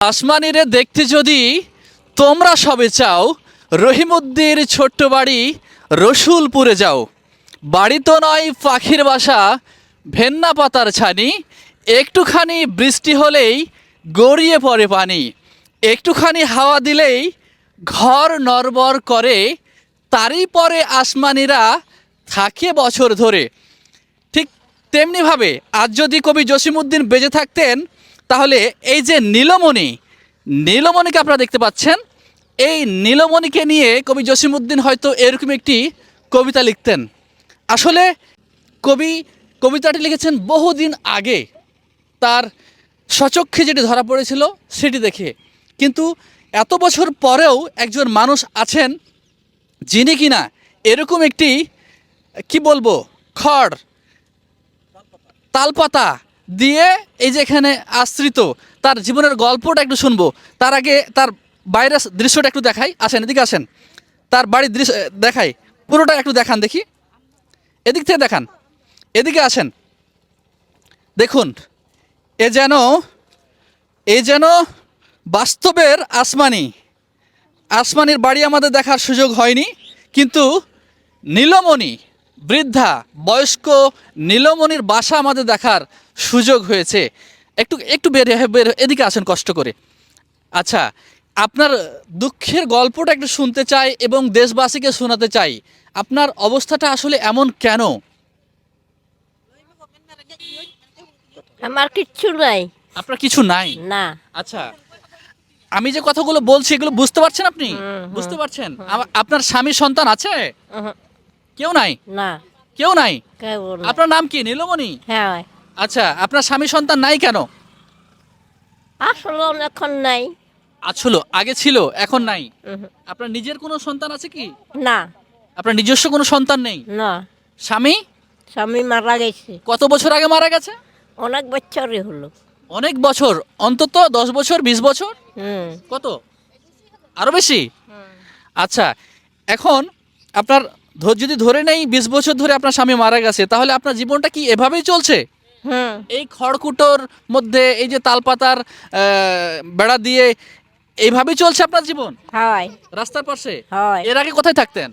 আসমানিরে দেখতে যদি তোমরা সবে চাও, রহিমুদ্দির ছোট্ট বাড়ি রসুলপুরে যাও। বাড়ি তো নয়, পাখির বাসা, ভেন্না পাতার ছানি। একটুখানি বৃষ্টি হলেই গড়িয়ে পড়ে পানি। একটুখানি হাওয়া দিলেই ঘর নড়বড় করে। তারই পরে আসমানিরা থাকে বছর ধরে। ঠিক তেমনিভাবে আজ যদি কবি জসিমুদ্দিন বেঁচে থাকতেন তাহলে এই যে নীলমণি, নীলমণিকে আপনারা দেখতে পাচ্ছেন। এই নীলমণিকে নিয়ে কবি জসিমুদ্দিন হয়তো এরকম একটি কবিতা লিখতেন। আসলে কবি কবিতাটি লিখেছেন বহুদিন আগে। তার সচক্ষে যেটি ধরা পড়েছিল সেটি দেখে। কিন্তু এত বছর পরেও একজন মানুষ আছেন যিনি কিনা এরকম একটি, কি বলব, খড়, তালপাতা দিয়ে এই যে এখানে আশ্রিত, তার জীবনের গল্পটা একটু শুনব। তার আগে তার বাইরের দৃশ্যটা একটু দেখাই। আসেন, এদিকে আসেন। তার বাড়ির দৃশ্য দেখাই। পুরোটা একটু দেখান দেখি। এদিক থেকে দেখান। এদিকে আসেন। দেখুন, এ যেন এ যেন বাস্তবের আসমানি। আসমানির বাড়ি আমাদের দেখার সুযোগ হয়নি, কিন্তু নীলমণি বৃদ্ধা বয়স্ক নীলমণির বাসা আমাদের দেখার সুযোগ হয়েছে। একটু একটু বের বের এদিকে আসেন কষ্ট করে। আচ্ছা আপনার দুঃখের গল্পটা একটু শুনতে চাই এবং দেশবাসীকে শোনাতে চাই। আপনার অবস্থাটা আসলে এমন কেন? আমার কিচ্ছু নাই। আপনার কিছু নাই? না। আচ্ছা আমি যে কথাগুলো বলছি এগুলো বুঝতে পারছেন আপনি। বুঝতে পারছেন? আপনার স্বামী সন্তান আছে? কেউ নাই? না। কেউ নাই? না। আপনার নাম কি? নীলমণি? হ্যাঁ। আচ্ছা আপনার স্বামী সন্তান নাই কেন? আসলে এখন নাই। আছিল আগে ছিল এখন নাই। উহু, আপনার নিজের কোনো সন্তান আছে কি? না। আপনার নিজস্ব কোনো সন্তান নেই? না। স্বামী? স্বামী মারা গেছে। কত বছর আগে মারা গেছে? অনেক বছরই হলো। অনেক বছর অন্তত দশ বছর বিশ বছর? হুম। কত? আরও বেশি? আচ্ছা এখন আপনার যদি ধরে নেই বিশ বছর ধরে আপনার স্বামী মারা গেছে তাহলে আপনার জীবনটা কি এভাবেই চলছে? এই খড়কুটোর মধ্যে এই যে তালপাতার বেড়া দিয়ে এইভাবেই চলছে আপনার জীবন? হয়। রাস্তার পাশে? হয়। এর আগে কোথায় থাকতেন?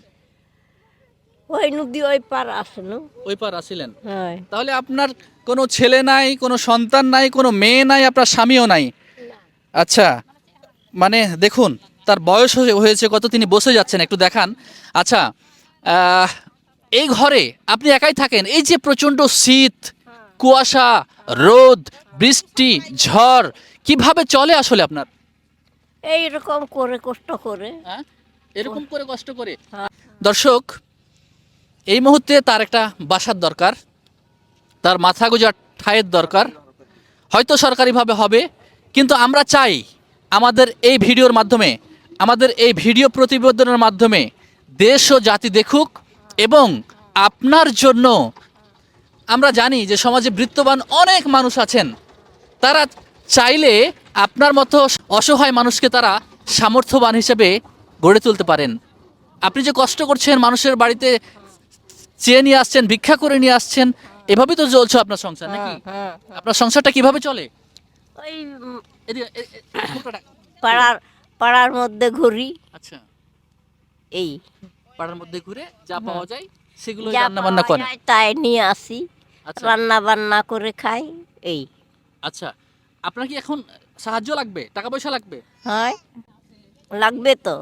ওই নদী ওই পার আসলো ওই পার আসিলেন হয়। তাহলে আপনার কোনো ছেলে নাই কোনো সন্তান নাই কোনো মেয়ে নাই আপনার স্বামীও নাই? আচ্ছা মানে দেখুন তার বয়স হয়ে- হয়েছে কত তিনি বসে যাচ্ছেন একটু দেখান। আচ্ছা এই ঘরে আপনি একাই থাকেন? এই যে প্রচণ্ড শীত কুয়াশা রোদ বৃষ্টি ঝড় কীভাবে চলে আসলে আপনার? এইরকম করে কষ্ট করে। হ্যাঁ? এরকম করে কষ্ট করে? হ্যাঁ। দর্শক এই মুহূর্তে তার একটা বাসার দরকার তার মাথা গোজার ঠায়ের দরকার। হয়তো সরকারিভাবে হবে কিন্তু আমরা চাই আমাদের এই ভিডিওর মাধ্যমে আমাদের এই ভিডিও প্রতিবেদনের মাধ্যমে দেশ ও জাতি দেখুক এবং আপনার জন্য আমরা জানি যে সমাজে বৃত্তবান অনেক মানুষ আছেন। তারা চাইলে আপনার মতো অসহায় মানুষকে তারা সামর্থ্যবান হিসেবে গড়ে তুলতে পারেন। আপনি যে কষ্ট করছেন মানুষের বাড়িতে চেয়ে নিয়ে আসছেন ভিক্ষা করে নিয়ে আসছেন এভাবেই তো চলছে আপনার সংসার নাকি? হ্যাঁ আপনার সংসারটা কীভাবে চলে? ওই পাড়ার পাড়ার মধ্যে ঘুরি। আচ্ছা। এই পাড়ার মধ্যে ঘুরে যা পাওয়া যায় সেগুলো রান্না বান্না যায় তাই নিয়ে আসি আচ্ছা। রান্না বান্না করে খাই এই। আচ্ছা আপনার কি এখন সাহায্য লাগবে? টাকা পয়সা লাগবে? হয় লাগবে তো।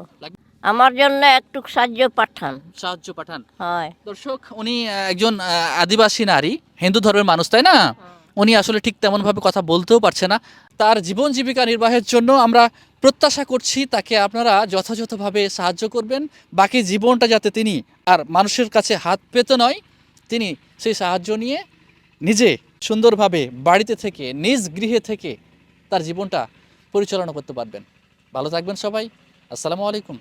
আমার জন্য একটু সাহায্য পাঠান। সাহায্য পাঠান। হয়। দর্শক উনি একজন আদিবাসী নারী হিন্দু ধর্মের মানুষ তাই না? উনি আসলে ঠিক তেমনভাবে কথা বলতেও পারছে না। তার জীবন জীবিকা নির্বাহের জন্য আমরা প্রত্যাশা করছি তাকে আপনারা যথাযথভাবে সাহায্য করবেন। বাকি জীবনটা যাতে তিনি আর মানুষের কাছে হাত পেতে নয়, তিনি সেই সাহায্য নিয়ে নিজে সুন্দরভাবে বাড়িতে থেকে, নিজ গৃহে থেকে তার জীবনটা পরিচালনা করতে পারবেন। ভালো থাকবেন সবাই। আসসালামু আলাইকুম।